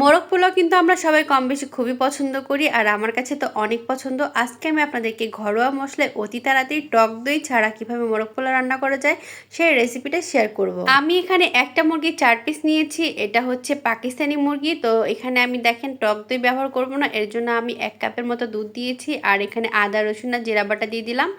মোরগ পোলাও কিন্তু আমরা সবাই কম বেশি খুবই পছন্দ করি, আর আমার কাছে তো অনেক পছন্দ। আজকে আমি আপনাদেরকে ঘরোয়া মশলায় অতি তাড়াতাড়ি টক দই ছাড়া কীভাবে মোরগ পোলাও রান্না করা যায় সেই রেসিপিটা শেয়ার করব। আমি এখানে একটা মুরগি চার পিস নিয়েছি, এটা হচ্ছে পাকিস্তানি মুরগি। তো এখানে আমি দেখেন টক দই ব্যবহার করব না, এর জন্য আমি এক কাপের মতো দুধ দিয়েছি, আর এখানে আদা, রসুন আর জিরা বাটা দিয়ে দিলাম।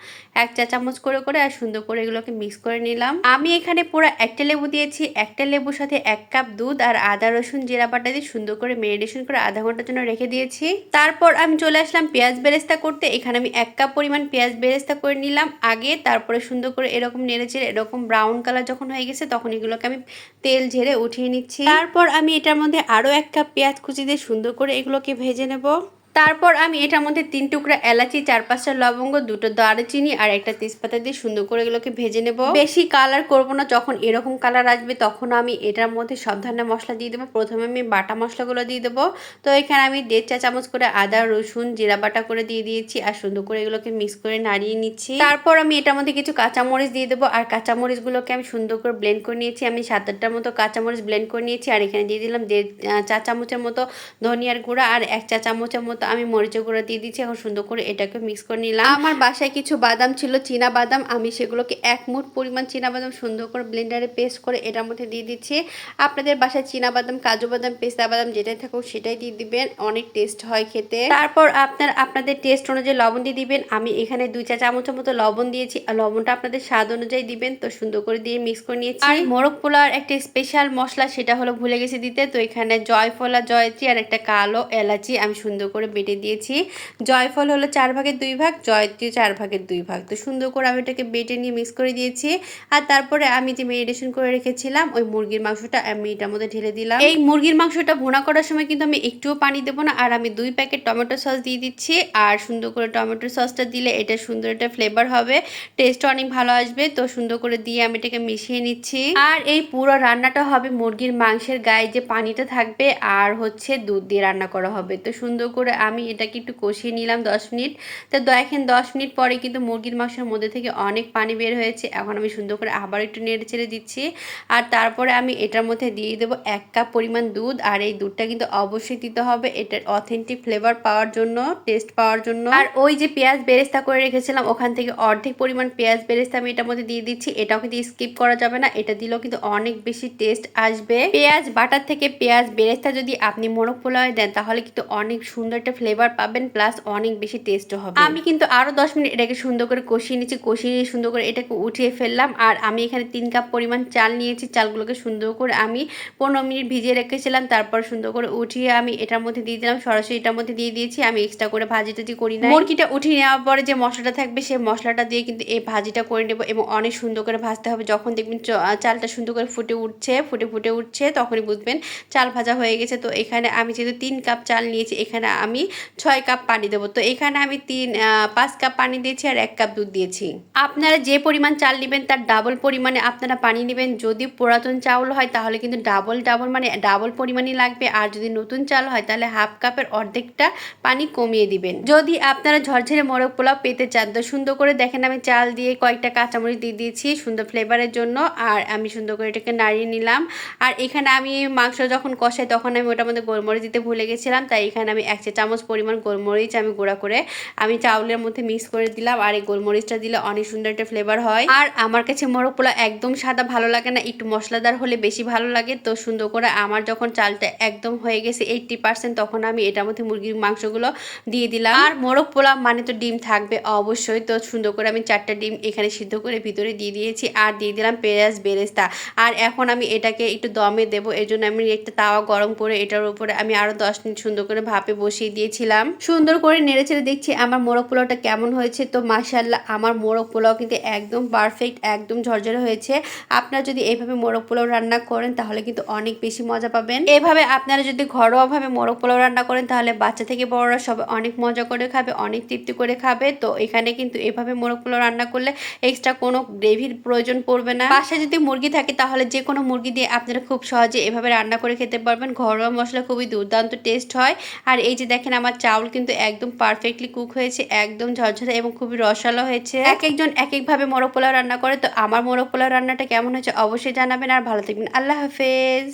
এক চা চামচ করে করে আর সুন্দর করে এগুলোকে মিক্স করে নিলাম। আমি এখানে পুরো একটা লেবু দিয়েছি, একটা লেবুর সাথে এক কাপ দুধ আর আদা, রসুন, জিরা বাটা দিয়ে সুন্দর করে মেরিনেশন করে আধা ঘণ্টার জন্য রেখে দিয়েছি। তারপর আমি চলে আসলাম পেঁয়াজ বেরেস্তা করতে। এখানে আমি এক কাপ পরিমাণ পেঁয়াজ বেরেস্তা করে নিলাম। আগে তারপরে সুন্দর করে এরকম নেড়েছে এরকম ব্রাউন কালার যখন হয়ে গেছে, তখন এগুলোকে আমি তেল ঝেড়ে উঠিয়ে নিচ্ছি। তারপর আমি এটার মধ্যে আরও এক কাপ পেঁয়াজ কুচি দিয়ে সুন্দর করে এগুলোকে ভেজে নেব। তারপর আমি এটার মধ্যে তিন টুকরা এলাচি, চার পাঁচটা লবঙ্গ, দুটো দারচিনি আর একটা তেজপাতা দিয়ে সুন্দর করে এগুলোকে ভেজে নেব। বেশি কালার করব না, যখন এরকম কালার আসবে তখন আমি এটার মধ্যে সব ধরনের মশলা দিয়ে দেবো। প্রথমে আমি বাটা মশলাগুলো দিয়ে দেবো। তো এখানে আমি দেড় চা চামচ করে আদা, রসুন, জিরা বাটা করে দিয়ে দিয়েছি আর সুন্দর করে এগুলোকে মিক্স করে নাড়িয়ে নিচ্ছি। তারপর আমি এটার মধ্যে কিছু কাঁচামরিচ দিয়ে দেবো আর কাঁচামরিচগুলোকে আমি সুন্দর করে ব্লেন্ড করে নিয়েছি। আমি সাত আটটার মতো কাঁচামরিচ ব্লেন্ড করে নিয়েছি আর এখানে দিয়ে দিলাম দেড় চা চামচের মতো ধনিয়ার গুঁড়া আর এক চা চামচের মতো আমি মরিচের গুঁড়া দিয়ে দিচ্ছি এখন সুন্দর করে এটাকে মিক্স করে নিলাম। আমার বাসায় কিছু বাদাম ছিল, চীনা বাদাম। আমি সেগুলোকে এক মুঠ পরিমাণ চীনা বাদাম সুন্দর করে ব্লেন্ডারে পেস্ট করে এটার মধ্যে দিয়ে দিচ্ছি। আপনাদের বাসায় চীনা বাদাম, কাজু বাদাম, পেস্তা বাদাম যেটাই থাকুক, সেটাই দিয়ে দিবেন। অনেক টেস্ট হয় খেতে। তারপর আপনার, আপনাদের টেস্ট অনুযায়ী লবণ দিয়ে দিবেন। আমি এখানে দুই চা চামচের মতো লবণ দিয়েছি। আর লবণটা আপনাদের স্বাদ অনুযায়ী দিবেন। তো সুন্দর করে দিয়ে মিক্স করে নিয়েছি। আর মোরগ পোলার একটা স্পেশাল মশলা, সেটা হলো ভুলে গেছি দিতে। তো এখানে জয়ফলা জয়ত্রী আর একটা কালো এলাচি আমি সুন্দর করে বেটে দিয়েছি। জয়ফল হলো চার ভাগের দুই ভাগ, জয়ত্রী চার ভাগের দুই ভাগ। তো সুন্দর করে আমি এটাকে বেটে নিয়ে মিক্স করে দিয়েছি। আর তারপরে আমি যে মেডিটেশন করে রেখেছিলাম, ওই মুরগির মাংসটা আমি এটার মধ্যে ঢেলে দিলাম। এই মুরগির মাংসটা ভুনা করার সময় কিন্তু আমি একটুও পানি দেবো না। আর আমি দুই প্যাকেট টমেটো সস দিয়ে দিচ্ছি। আর সুন্দর করে টমেটো সসটা দিলে এটা সুন্দর একটা ফ্লেভার হবে। টেস্ট অনেক ভালো আসবে। তো সুন্দর করে দিয়ে আমি এটাকে মিশিয়ে নিচ্ছি। আর এই পুরো রান্নাটা হবে মুরগির মাংসের গায়ে যে পানিটা থাকবে, আর হচ্ছে দুধ দিয়ে রান্না করা হবে। তো সুন্দর করে আমি এটাকে একটু কষিয়ে নিলাম দশ মিনিট। তো দেখেন দশ মিনিট পরে কিন্তু মুরগির মাংসের মধ্যে থেকে অনেক পানি বের হয়েছে। এখন আমি সুন্দর করে আবার একটু নেড়ে ছেড়ে দিচ্ছি। আর তারপরে আমি এটার মধ্যে দিয়ে দেবো এক কাপ পরিমাণ দুধ। আর এই দুধটা কিন্তু অবশ্যই দিতে হবে। এটার অথেন্টিক ফ্লেভার পাওয়ার জন্য টেস্ট পাওয়ার জন্য। আর ওই যে পেঁয়াজ বেরেস্তা করে রেখেছিলাম, ওখান থেকে অর্ধেক পরিমাণ পেঁয়াজ বেরেস্তা আমি এটার মধ্যে দিয়ে দিচ্ছি। এটাও কিন্তু স্কিপ করা যাবে না। এটা দিলেও কিন্তু অনেক বেশি টেস্ট আসবে। পেঁয়াজ বাটার থেকে পেঁয়াজ বেরেস্তা যদি আপনি মোরগ পোলাও দেন, তাহলে কিন্তু অনেক সুন্দর একটা ফ্লেভার পাবেন প্লাস অনেক বেশি টেস্ট হবে। আমি কিন্তু আরও দশ মিনিট এটাকে সুন্দর করে কষিয়ে নিয়েছি কষিয়ে নিয়ে সুন্দর করে এটাকে উঠিয়ে ফেললাম। আর আমি এখানে তিন কাপ পরিমাণ চাল নিয়েছি চালগুলোকে সুন্দর করে আমি পনেরো মিনিট ভিজিয়ে রেখেছিলাম তারপর সুন্দর করে উঠিয়ে আমি এটার মধ্যে দিয়ে দিলাম সরাসরি এটার মধ্যে দিয়ে দিয়েছি আমি এক্সট্রা করে ভাজি টাজি করি না মুরগিটা উঠিয়ে নেওয়ার পরে যে মশলাটা থাকবে সেই মশলাটা দিয়ে কিন্তু এই ভাজিটা করে নেব এবং অনেক সুন্দর করে ভাজতে হবে। যখন দেখবেন চালটা সুন্দর করে ফুটে উঠছে ফুটে ফুটে উঠছে তখনই বুঝবেন চাল ভাজা হয়ে গেছে। তো এখানে আমি যেহেতু তিন কাপ চাল নিয়েছি এখানে আমি ছয় কাপ পানি দেবো। তো এখানে আমি তিন পাঁচ কাপ পানি দিয়েছি আর এক কাপ দুধ দিয়েছি। আপনারা যে পরিমাণ চাল নেবেন তার ডাবল পরিমাণে আপনারা পানি নেবেন। যদি পুরাতন চাউল হয় তাহলে কিন্তু ডাবল ডাবল মানে ডাবল পরিমাণই লাগবে। আর যদি নতুন চাল হয় তাহলে হাফ কাপের অর্ধেকটা পানি কমিয়ে দিবেন। যদি আপনারা ঝরঝরে মোরগ পোলাও পেতে চান, তো সুন্দর করে দেখেন আমি চাল দিয়ে কয়েকটা কাঁচামরিচ দিয়ে দিয়েছি সুন্দর ফ্লেভারের জন্য। আর আমি সুন্দর করে এটাকে নাড়িয়ে নিলাম। আর এখানে আমি মাংস যখন কষাই তখন আমি ওটার মধ্যে গোলমরিচ দিতে ভুলে গেছিলাম, তাই এখানে আমি এক চা পরিমাণ গোলমরিচ আমি গুঁড়া করে, আমি চাউলের মধ্যে মিক্স করে দিলাম আর এই গোলমরিচটা দিলে অনেক সুন্দর একটা ফ্লেভার হয়। আর আমার কাছে মোরগ পোলা একদম সাদা ভালো লাগে না, একটু মশলাদার হলে বেশি ভালো লাগে। তো সুন্দর করে আমার যখন চালটা একদম হয়ে গেছে এইটটি পার্সেন্ট তখন আমি এটার মধ্যে মুরগির মাংসগুলো দিয়ে দিলাম। আর মোরগ পোলা মানে তো ডিম থাকবে অবশ্যই, তো সুন্দর করে আমি চারটা ডিম এখানে সিদ্ধ করে ভিতরে দিয়ে দিয়েছি আর দিয়ে দিলাম পেঁয়াজ, বেরেস্তা। আর এখন আমি এটাকে একটু দমে দেবো, এর জন্য আমি একটা তাওয়া গরম করে এটার উপরে আমি আরও দশ মিনিট সুন্দর করে ভাপে বসিয়ে দিয়েছিলাম। সুন্দর করে নেড়ে চেড়ে দেখছি আমার মোরগ পোলাওটা কেমন হয়েছে। তো মাসাল্লাহ আমার মোরগ পোলাও কিন্তু একদম পারফেক্ট একদম ঝরঝরে হয়েছে। আপনারা যদি এইভাবে মোরগ পোলাও রান্না করেন, তাহলে কিন্তু অনেক বেশি মজা পাবেন। এভাবে আপনারা যদি ঘরোয়াভাবে মোরগ পোলাও রান্না করেন, তাহলে বাচ্চা থেকে বড়রা সবাই অনেক মজা করে খাবে, অনেক তৃপ্তি করে খাবে। তো এখানে কিন্তু এভাবে মোরগ পোলাও রান্না করলে এক্সট্রা কোনো গ্রেভির প্রয়োজন পড়বে না। বাসায় যদি মুরগি থাকে, তাহলে যে কোনো মুরগি দিয়ে আপনারা খুব সহজে এভাবে রান্না করে খেতে পারবেন। ঘরোয়া মশলা খুবই দুর্দান্ত টেস্ট হয়। আর এই যে দেখেন আমার চাউল কিন্তু একদম পারফেক্টলি কুক হয়েছে, একদম ঝরঝরে এবং খুবই রসালো হয়েছে। এক একজন এক একভাবে মোরগ পোলাও রান্না করে, তো আমার মোরগ পোলাও রান্নাটা কেমন হয়েছে অবশ্যই জানাবেন, আর ভালো থাকবেন। আল্লাহ হাফেজ।